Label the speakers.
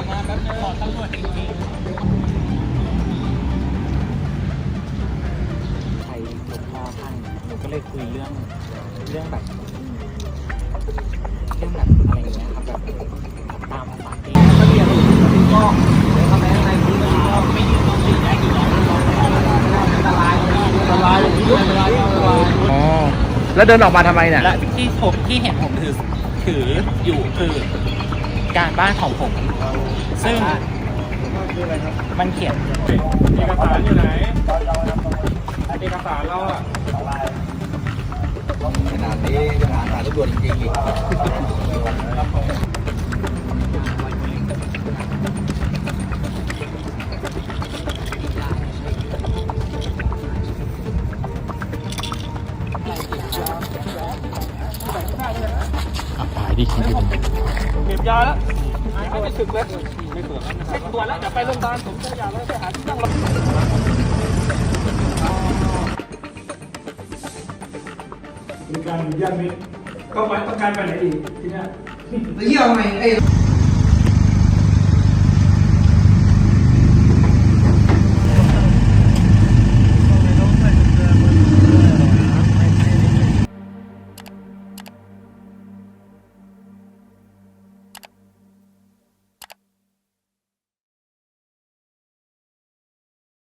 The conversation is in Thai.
Speaker 1: ใครหลวงพ่อท่านหนูก็เลยคุยเรื่องเรื่องแบบเรื่องแบบอะไรอย่างเงี้ยครับแบบตามภาษาที่ก็เรียนก็ทำไมอะไรที่ก็ไม่ยืนตรงนี้ได้อยู่แล้วอันตรายอันตรายอันตรายอันตราย
Speaker 2: อ๋อแล้วเดินออกมาทำไมเนี่ย
Speaker 1: และที่ผมที่เห็นผมถือถืออยู่คือ การบ้านของผม ซึ่งมันเขียน
Speaker 3: เอกสารอยู่ไหนเอกสารเราอะ
Speaker 4: ขนาดนี้ยังหาสายตำรวจจริงๆอีก
Speaker 3: เก็บยาแล้วไม่ไปสึกเลยไม่ตรวจแล้วไม่ตรวจแล้วเดี๋ยวไปโรงพยาบาลผมจะยาแล้วไปหาที่นั่งรถ
Speaker 5: มีการอนุญาตไหมก็หมายต้องการไปไหนอีกที่นี่
Speaker 4: ไปเยี่ยมไหมไอ้